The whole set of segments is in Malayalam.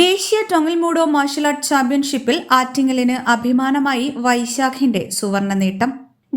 ദേശീയ ടൊങ്ങിൽമൂഡോ മാർഷൽ ആർട്സ് ചാമ്പ്യൻഷിപ്പിൽ ആറ്റിങ്ങലിന് അഭിമാനമായി വൈശാഖിന്റെ സുവർണ നേട്ടം.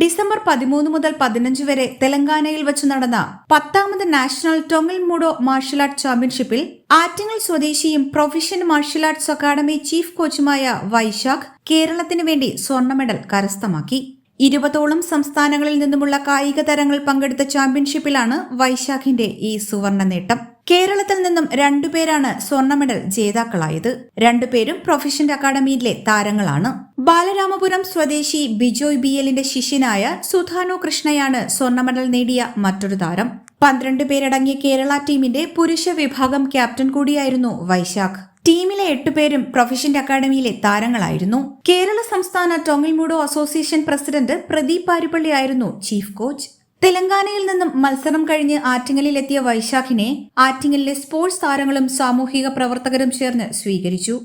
ഡിസംബർ പതിമൂന്ന് മുതൽ പതിനഞ്ച് വരെ തെലങ്കാനയിൽ വെച്ച് നടന്ന പത്താമത് national Tongil Moodo martial arts ചാമ്പ്യൻഷിപ്പിൽ ആറ്റിങ്ങൽ സ്വദേശിയും profession martial arts academy chief കോച്ചുമായ Vaishakh കേരളത്തിന് വേണ്ടി സ്വർണ മെഡൽ കരസ്ഥമാക്കി. ഇരുപതോളം സംസ്ഥാനങ്ങളിൽ നിന്നുമുള്ള കായിക താരങ്ങൾ പങ്കെടുത്ത ചാമ്പ്യൻഷിപ്പിലാണ് വൈശാഖിന്റെ ഈ സുവർണ നേട്ടം. കേരളത്തിൽ നിന്നും രണ്ടുപേരാണ് സ്വർണ മെഡൽ ജേതാക്കളായത്. രണ്ടുപേരും പ്രൊഫഷണൽ അക്കാദമിയിലെ താരങ്ങളാണ്. ബാലരാമപുരം സ്വദേശി ബിജോയ് ബി എല്ലിന്റെ ശിഷ്യനായ സുധാനു കൃഷ്ണയാണ് സ്വർണ മെഡൽ നേടിയ മറ്റൊരു താരം. പന്ത്രണ്ട് പേരടങ്ങിയ കേരള ടീമിന്റെ പുരുഷ വിഭാഗം ക്യാപ്റ്റൻ കൂടിയായിരുന്നു വൈശാഖ്. ടീമിലെ എട്ടുപേരും പ്രൊഫഷണൽ അക്കാദമിയിലെ താരങ്ങളായിരുന്നു. കേരള സംസ്ഥാന Tongil Moodo association president Pradeep Paruppally ആയിരുന്നു ചീഫ് കോച്ച്. തെലങ്കാനയിൽ നിന്നും മത്സരം കഴിഞ്ഞ് ആറ്റിങ്ങലിൽ എത്തിയ വൈശാഖിനെ ആറ്റിങ്ങലിലെ സ്പോർട്സ് താരങ്ങളും സാമൂഹിക പ്രവർത്തകരും ചേർന്ന് സ്വീകരിച്ചു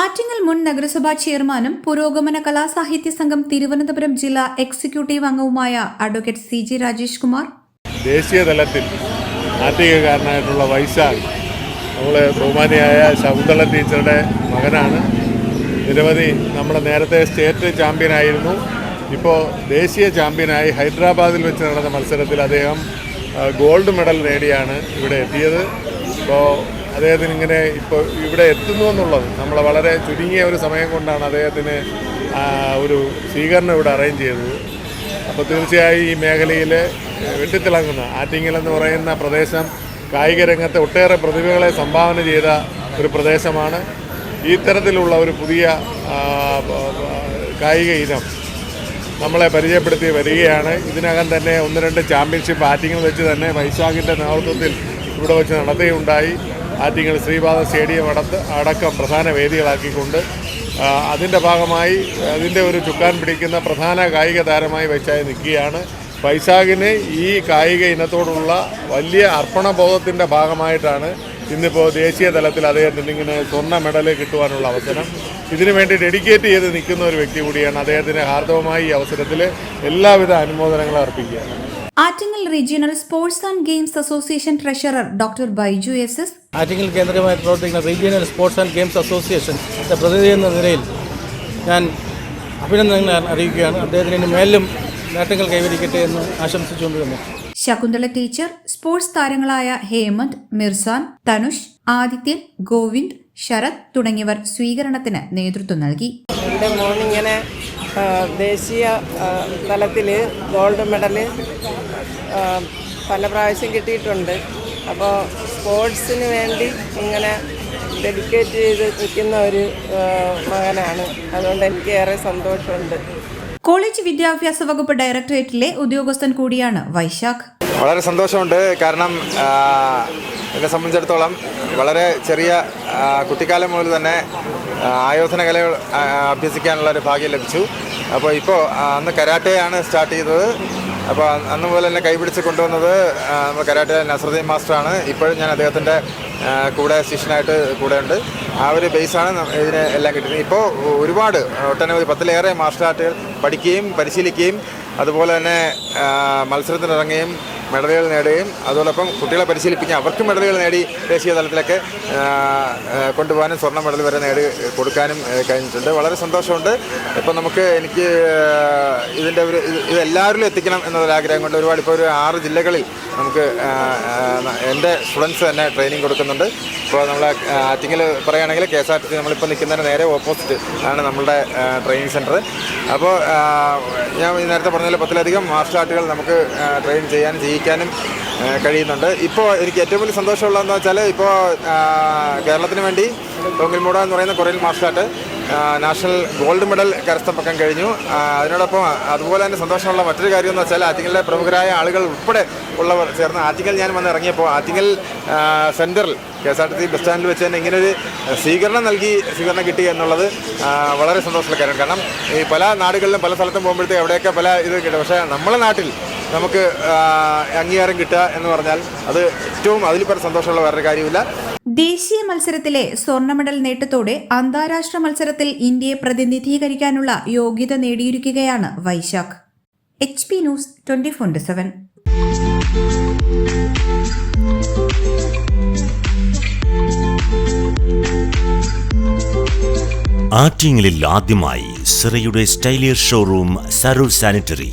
ആറ്റിങ്ങൽ മുൻ നഗരസഭാ ചെയർമാനും പുരോഗമന കലാസാഹിത്യ സംഘം തിരുവനന്തപുരം ജില്ലാ എക്സിക്യൂട്ടീവ് അംഗവുമായ advocate C G Rajesh Kumar. ദേശീയ തലത്തിൽ നാട്ടികക്കാരനായിട്ടുള്ള വൈശാഖ് നമ്മളെ ബഹുമാനിയായ ശകുന്തള ടീച്ചറുടെ മകനാണ്. നിരവധി നമ്മുടെ നേരത്തെ സ്റ്റേറ്റ് ചാമ്പ്യനായിരുന്നു ഇപ്പോൾ ദേശീയ ചാമ്പ്യനായി ഹൈദരാബാദിൽ വെച്ച് നടന്ന മത്സരത്തിൽ അദ്ദേഹം ഗോൾഡ് മെഡൽ നേടിയാണ് ഇവിടെ എത്തിയത്. ഇപ്പോൾ അദ്ദേഹത്തിന് ഇങ്ങനെ ഇപ്പോൾ ഇവിടെ എത്തുന്നു എന്നുള്ളത് നമ്മൾ വളരെ ചുരുങ്ങിയ ഒരു സമയം കൊണ്ടാണ് അദ്ദേഹത്തിന് ഒരു സ്വീകരണം ഇവിടെ അറേഞ്ച് ചെയ്തത്. അപ്പോൾ തീർച്ചയായും ഈ മേഖലയിൽ വെട്ടിത്തിളങ്ങുന്ന ആറ്റിങ്ങൽ എന്ന് പറയുന്ന പ്രദേശം കായിക രംഗത്ത് ഒട്ടേറെ പ്രതിഭകളെ സംഭാവന ചെയ്ത ഒരു പ്രദേശമാണ്. ഈ തരത്തിലുള്ള ഒരു പുതിയ കായിക ഇനം നമ്മളെ പരിചയപ്പെടുത്തി വരികയാണ്. ഇതിനകം തന്നെ ഒന്ന് രണ്ട് ചാമ്പ്യൻഷിപ്പ് ബാറ്റിങ്ങിൽ വെച്ച് തന്നെ വൈശാഖിന്റെ നേതൃത്വത്തിൽ ഇവിടെ വെച്ച് നടത്തുകയുണ്ടായി. ആറ്റിങ്ങൽ ശ്രീപാദ സ്റ്റേഡിയം അടത്ത് അടക്കം പ്രധാന വേദികളാക്കിക്കൊണ്ട് അതിന്റെ ഭാഗമായി അതിന്റെ ഒരു ചുക്കാൻ പിടിക്കുന്ന പ്രധാന കായിക താരമായി വെച്ചായി നിൽക്കുകയാണ്. വൈശാഖിന് ഈ കായിക ഇനത്തോടുള്ള വലിയ അർപ്പണബോധത്തിന്റെ ഭാഗമായിട്ടാണ് ഇന്നിപ്പോൾ ദേശീയ തലത്തിൽ അദ്ദേഹത്തിന് ഇങ്ങനെ സ്വർണ മെഡൽ കിട്ടുവാനുള്ള അവസരം. ഇതിനു വേണ്ടി ഡെഡിക്കേറ്റ് ചെയ്ത് നിൽക്കുന്ന ഒരു വ്യക്തി കൂടിയാണ് അദ്ദേഹത്തിന് ഹാർദവമായി ഈ അവസരത്തിൽ എല്ലാവിധ അനുമോദനങ്ങളും അർപ്പിക്കുകയാണ്. Attingal regional sports and games association treasurer doctor Baiju S S. Attingal കേന്ദ്രമായി പ്രവർത്തിക്കുന്ന regional sports and games association പ്രതിനിധി എന്ന നിലയിൽ ഞാൻ അഭിനന്ദനങ്ങൾ അറിയിക്കുകയാണ്. അദ്ദേഹത്തിന് ഇനി മേലും നേട്ടങ്ങൾ കൈവരിക്കട്ടെ എന്ന് ആശംസിച്ചുകൊണ്ട് തന്നെ ശകുന്തള ടീച്ചർ സ്പോർട്സ് താരങ്ങളായ ഹേമന്ത് മിർസാൻ തനുഷ് ആദിത്യൻ ഗോവിന്ദ് ശരത് തുടങ്ങിയവർ സ്വീകരണത്തിന് നേതൃത്വം നൽകി. എന്റെ ഇങ്ങനെ ദേശീയ തലത്തിൽ ഗോൾഡ് മെഡൽ പല പ്രാവശ്യം കിട്ടിയിട്ടുണ്ട്. അപ്പോൾ സ്പോർട്സിന് വേണ്ടി ഇങ്ങനെ ഡെഡിക്കേറ്റ് ചെയ്ത് നിൽക്കുന്ന ഒരു മകനാണ്. അതുകൊണ്ട് എനിക്ക് ഏറെ സന്തോഷമുണ്ട്. കോളേജ് വിദ്യാഭ്യാസ വകുപ്പ് ഡയറക്ടറേറ്റിലെ ഉദ്യോഗസ്ഥൻ കൂടിയാണ് വൈശാഖ്. വളരെ സന്തോഷമുണ്ട്. കാരണം എന്നെ സംബന്ധിച്ചിടത്തോളം വളരെ ചെറിയ കുട്ടിക്കാലം മുതൽ തന്നെ ആയോധന കലകൾ അഭ്യസിക്കാനുള്ള ഒരു ഭാഗ്യം ലഭിച്ചു. അപ്പോൾ ഇപ്പോൾ അന്ന് കരാട്ടയാണ് സ്റ്റാർട്ട് ചെയ്തത്. അപ്പോൾ അന്ന് മുതൽ തന്നെ കൈപിടിച്ച് കൊണ്ടുവന്നത് നമ്മുടെ കരാട്ടെ നസറുദ്ദീൻ മാസ്റ്ററാണ്. ഇപ്പോഴും ഞാൻ അദ്ദേഹത്തിന്റെ കൂടെ ശിഷ്യനായിട്ട് കൂടെയുണ്ട്. ആ ഒരു ബേസാണ് ഇതിന് എല്ലാം കിട്ടുന്നത് ഇപ്പോൾ ഒരുപാട് ഒട്ടനവധി പത്തിലേറെ മാർഷൽ ആർട്ടുകൾ പഠിക്കുകയും പരിശീലിക്കുകയും അതുപോലെ തന്നെ മത്സരത്തിനിറങ്ങുകയും മെഡലുകൾ നേടുകയും അതോടൊപ്പം കുട്ടികളെ പരിശീലിപ്പിക്കുക അവർക്കും മെഡലുകൾ നേടി ദേശീയ തലത്തിലൊക്കെ കൊണ്ടുപോകാനും സ്വർണ മെഡൽ വരെ നേടി കൊടുക്കാനും കഴിഞ്ഞിട്ടുണ്ട്. വളരെ സന്തോഷമുണ്ട്. ഇപ്പം നമുക്ക് എനിക്ക് ഇതിന്റെ ഒരു ഇത് എല്ലാവരിലും എത്തിക്കണം എന്നൊരാഗ്രഹം കൊണ്ട് ഒരുപാട് ഇപ്പോൾ ഒരു ആറ് ജില്ലകളിൽ നമുക്ക് എന്റെ സ്റ്റുഡൻസ് തന്നെ ട്രെയിനിങ് കൊടുക്കുന്നുണ്ട്. ഇപ്പോൾ നമ്മൾ ആറ്റിങ്ങിൽ പറയുകയാണെങ്കിൽ K S R T C നമ്മളിപ്പോൾ നിൽക്കുന്നതിന് നേരെ ഓപ്പോസിറ്റ് ആണ് നമ്മളുടെ ട്രെയിനിങ് സെന്റർ. അപ്പോൾ ഞാൻ നേരത്തെ പറഞ്ഞ പത്തിലധികം മാർഷൽ ആർട്ടുകൾ നമുക്ക് ട്രെയിൻ ചെയ്യാൻ ചെയ്യിക്കാനും ആ, കഴിയുന്നുണ്ട്. ഇപ്പോൾ എനിക്ക് ഏറ്റവും വലിയ സന്തോഷമുള്ളതെന്ന് വെച്ചാൽ ഇപ്പോൾ കേരളത്തിന് വേണ്ടി തൊങ്ങിൽമൂട എന്ന് പറയുന്ന Korean martial art national gold medal കരസ്ഥമാക്കാൻ കഴിഞ്ഞു. അതിനോടൊപ്പം അതുപോലെ തന്നെ സന്തോഷമുള്ള മറ്റൊരു കാര്യം എന്ന് വെച്ചാൽ ആറ്റിങ്ങലിലെ പ്രമുഖരായ ആളുകൾ ഉൾപ്പെടെ ഉള്ളവർ ചേർന്ന് ആറ്റിങ്ങൽ ഞാൻ വന്ന് ഇറങ്ങിയപ്പോൾ ആറ്റിങ്ങൽ സെന്ററിൽ K S R T C bus സ്റ്റാൻഡിൽ വെച്ച് തന്നെ ഇങ്ങനൊരു സ്വീകരണം നൽകി സ്വീകരണം കിട്ടി എന്നുള്ളത് വളരെ സന്തോഷമുള്ള കാര്യമാണ്. കാരണം ഈ പല നാടുകളിലും പല സ്ഥലത്തും പോകുമ്പോഴത്തേക്ക് എവിടെയൊക്കെ പല ഇത് കിട്ടും. പക്ഷേ നമ്മളെ നാട്ടിൽ നമുക്ക് അംഗീകാരം കിട്ടുക എന്ന് പറഞ്ഞാൽ അത് ഏറ്റവും അതിൽ പല സന്തോഷമുള്ള വേറൊരു കാര്യമില്ല ദേശീയ മത്സരത്തിലെ സ്വർണ മെഡൽ നേട്ടത്തോടെ അന്താരാഷ്ട്ര മത്സരത്തിൽ ഇന്ത്യയെ പ്രതിനിധീകരിക്കാനുള്ള യോഗ്യത നേടിയിരിക്കുകയാണ് Vaisakh. H P news twenty four seven. ആറ്റിങ്ങലിൽ ആദ്യമായി സിറയുടെ സ്റ്റൈലിയർ showroom Saroor sanitary.